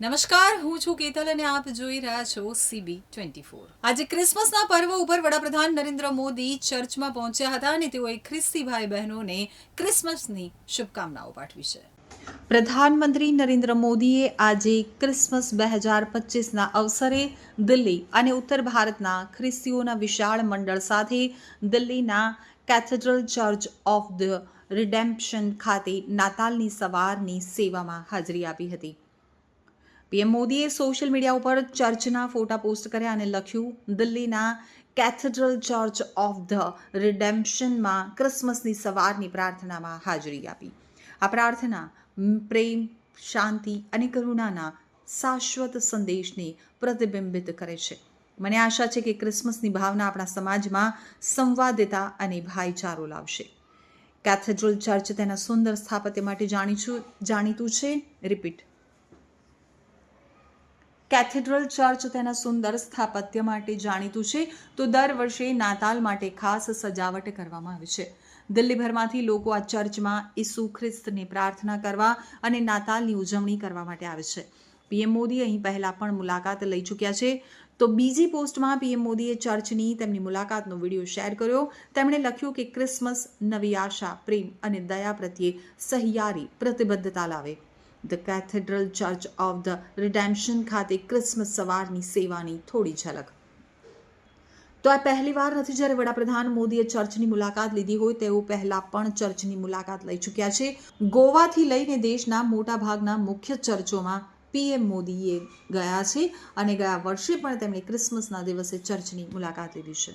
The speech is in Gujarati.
નમસ્કાર, હું છું કેતલ અને આપ જોઈ રહ્યા છો સીબી ટ્વેન્ટી ફોર આજે ક્રિસમસના પર્વ ઉપર વડાપ્રધાન નરેન્દ્ર મોદી ચર્ચમાં પહોંચ્યા હતા અને તેઓએ ખ્રિસ્તી ભાઈ બહેનોને ક્રિસમસની શુભકામનાઓ પાઠવી છે. પ્રધાનમંત્રી નરેન્દ્ર મોદીએ આજે ક્રિસમસ બે હજાર પચીસના અવસરે દિલ્હી અને ઉત્તર ભારતના ખ્રિસ્તીઓના વિશાળ મંડળ સાથે દિલ્હીના cathedral church of the redemption ખાતે નાતાલની સવારની સેવામાં હાજરી આપી હતી. પીએમ મોદીએ સોશિયલ મીડિયા ઉપર ચર્ચના ફોટા પોસ્ટ કર્યા અને લખ્યું, દિલ્હીના કેથેડ્રલ ચર્ચ ઓફ ધ રિડેમ્પશનમાં ક્રિસમસની સવારની પ્રાર્થનામાં હાજરી આપી. આ પ્રાર્થના પ્રેમ, શાંતિ અને કરુણાના શાશ્વત સંદેશને પ્રતિબિંબિત કરે છે. મને આશા છે કે ક્રિસમસની ભાવના આપણા સમાજમાં સંવાદિતા અને ભાઈચારો લાવશે. કેથેડ્રલ ચર્ચ તેના સુંદર સ્થાપત્ય માટે જાણીશું જાણીતું છે? રિપીટ. કેથેડ્રલ ચર્ચ તેના સુંદર સ્થાપત્ય માટે જાણીતું છે. તો દર વર્ષે નાતાલ માટે ખાસ સજાવટ કરવામાં આવે છે. દિલ્હીભરમાંથી લોકો આ ચર્ચમાં ઈસુ ખ્રિસ્તને પ્રાર્થના કરવા અને નાતાલની ઉજવણી કરવા માટે આવે છે. પીએમ મોદી અહીં પહેલાં પણ મુલાકાત લઈ ચૂક્યા છે. તો બીજી પોસ્ટમાં પીએમ મોદીએ ચર્ચની તેમની મુલાકાતનો વીડિયો શેર કર્યો. તેમણે લખ્યું કે ક્રિસમસ નવી આશા, પ્રેમ અને દયા પ્રત્યે સહિયારી, પ્રતિબદ્ધતા લાવે. The cathedral church of the redemption ખાતે ક્રિસમસ સવારની સેવાની થોડી ઝલક. તો આ પહેલી વાર નથી જ્યારે વડાપ્રધાન મોદીએ ચર્ચની મુલાકાત લીધી હોય તેઓ પહેલા પણ ચર્ચની મુલાકાત લઈ ચૂક્યા છે. ગોવાથી લઈને દેશના મોટા ભાગના મુખ્ય ચર્ચોમાં પીએમ મોદીએ ગયા છે અને ગયા વર્ષે પણ તેમણે ક્રિસમસના દિવસે ચર્ચની મુલાકાત લીધી છે.